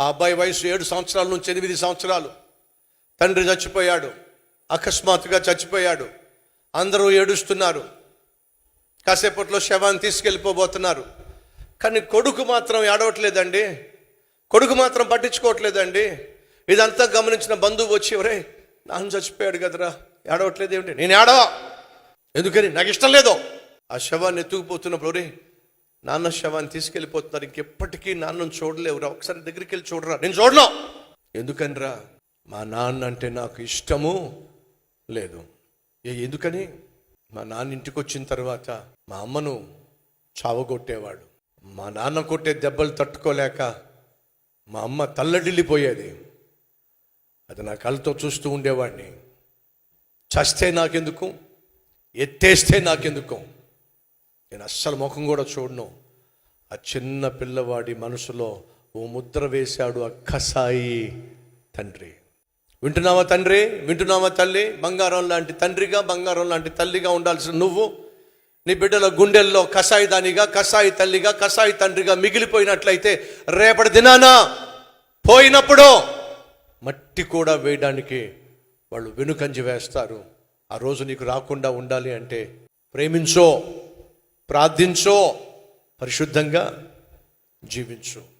ఆ అబ్బాయి వయసు ఏడు సంవత్సరాల నుంచి ఎనిమిది సంవత్సరాలు. తండ్రి చచ్చిపోయాడు. అకస్మాత్తుగా చచ్చిపోయాడు. అందరూ ఏడుస్తున్నారు. కాసేపట్లో శవాన్ని తీసుకెళ్ళిపోబోతున్నారు. కానీ కొడుకు మాత్రం ఏడవట్లేదండి. కొడుకు మాత్రం పట్టించుకోవట్లేదండి. ఇదంతా గమనించిన బంధువు వచ్చి ఎవరే నాన్న చచ్చిపోయాడు కదరా. ఏడవట్లేదు ఏమిటి నేను ఏడవా. ఎందుకని? నాకు ఇష్టం లేదో. ఆ శవాన్ని ఎత్తుకుపోతున్నప్పుడు రే నాన్న శవాన్ని తీసుకెళ్ళిపోతున్నారు. ఇంకెప్పటికీ నాన్నను చూడలేవురా ఒకసారి దగ్గరికి వెళ్ళి చూడరా. నేను చూడను. ఎందుకనిరా? మా నాన్న అంటే నాకు ఇష్టము లేదు. ఏ ఎందుకని? మా నాన్న ఇంటికి వచ్చిన తర్వాత మా అమ్మను చావగొట్టేవాడు. మా నాన్న కొట్టే దెబ్బలు తట్టుకోలేక మా అమ్మ తల్లడిల్లిపోయేది. అది నా కళ్ళతో చూస్తూ ఉండేవాడిని. చస్తే నాకెందుకు? ఎత్తేస్తే నాకెందుకు? నేను అస్సలు ముఖం కూడా చూడను. ఆ చిన్న పిల్లవాడి మనసులో ఓ ముద్ర వేశాడు ఆ కసాయి తండ్రి. వింటున్నావా తండ్రి? వింటున్నావా తల్లి? బంగారం లాంటి తండ్రిగా బంగారం లాంటి తల్లిగా ఉండాల్సిన నువ్వు నీ బిడ్డల గుండెల్లో కషాయి దానిగా కషాయి తల్లిగా కషాయి తండ్రిగా మిగిలిపోయినట్లయితే రేపటి దినాన పోయినప్పుడు మట్టి కూడా వేయడానికి వాళ్ళు వెనుకంజి వేస్తారు. ఆ రోజు నీకు రాకుండా ఉండాలి అంటే ప్రేమించో. ప్రార్థించో పరిశుద్ధంగా జీవించు.